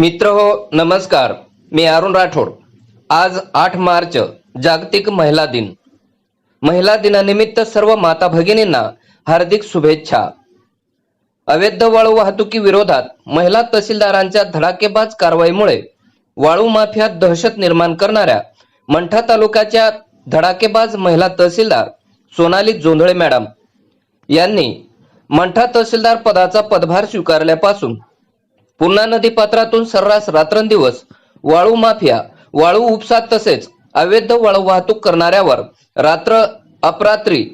मित्र हो नमस्कार. मी अरुण राठोड. आज आठ मार्च जागतिक महिला दिन. महिला दिनानिमित्त सर्व माता भगिनींना हार्दिक शुभेच्छा. अवैध वाळू वाहतुकी विरोधात महिला तहसीलदारांच्या धडाकेबाज कारवाईमुळे वाळू माफियात दहशत निर्माण करणाऱ्या मंठा तालुक्याच्या धडाकेबाज महिला तहसीलदार सोनाली जोंधळे मॅडम यांनी मंठा तहसीलदार पदाचा पदभार स्वीकारल्यापासून पूर्णा नदी पात्रातून सर्रास रात्रंदिवस वाळू माफिया वाळू उपसा तसेच अवैध वाळू वाहतूक करणाऱ्यावर रात्र अपरात्री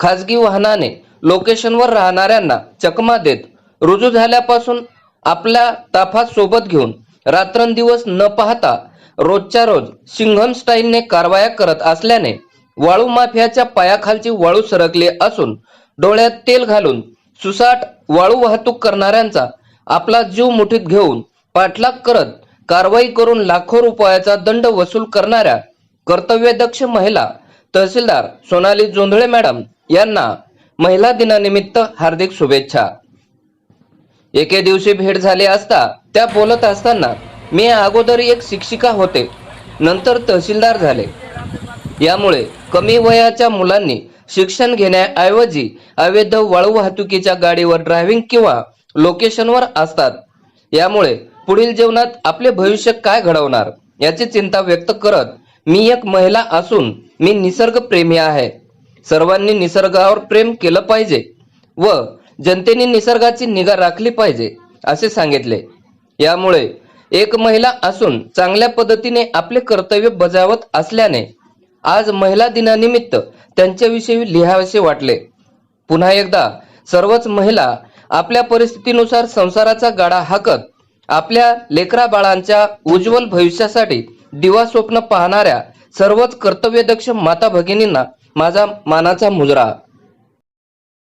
खाजगी वाहनाने लोकेशनवर राहणाऱ्यांना चकमा देत रुजू झाल्यापासून आपल्या ताफात सोबत घेऊन रात्रंदिवस न पाहता रोजच्या रोज सिंघम स्टाईलने कारवाया करत असल्याने वाळू माफियाच्या पायाखालची वाळू सरकली असून डोळ्यात तेल घालून सुसाट वाळू वाहतूक करणाऱ्यांचा आपला जीव मुठीत घेऊन पाठलाग करत कारवाई करून लाखो रुपयाचा दंड वसूल करणाऱ्या कर्तव्यदक्ष महिला तहसीलदार सोनाली जोंधळे मॅडम यांना महिला दिनानिमित्त हार्दिक शुभेच्छा. एके दिवशी भेट झाली असता त्या बोलत असताना मी अगोदर एक शिक्षिका होते नंतर तहसीलदार झाले. यामुळे कमी वयाच्या मुलांनी शिक्षण घेण्याऐवजी अवैध वाळू वाहतुकीच्या गाडीवर ड्रायव्हिंग किंवा लोकेशनवर असतात. यामुळे पुढील जीवनात आपले भविष्य काय घडवणार याची चिंता व्यक्त करत मी एक महिला असून मी निसर्ग प्रेमी आहे. सर्वांनी निसर्गावर प्रेम केलं पाहिजे व जनतेने निसर्गाची निगा राखली पाहिजे असे सांगितले. यामुळे एक महिला असून चांगल्या पद्धतीने आपले कर्तव्य बजावत असल्याने आज महिला दिनानिमित्त त्यांच्याविषयी लिहावेसे वाटले. पुन्हा एकदा सर्वच महिला आपल्या परिस्थितीनुसार संसाराचा गाडा हाकत आपल्या लेकरा बाळांच्या उज्ज्वल भविष्यासाठी दिवा स्वप्न पाहणाऱ्या सर्वच कर्तव्यदक्ष माता भगिनींना माझा मानाचा मुजरा.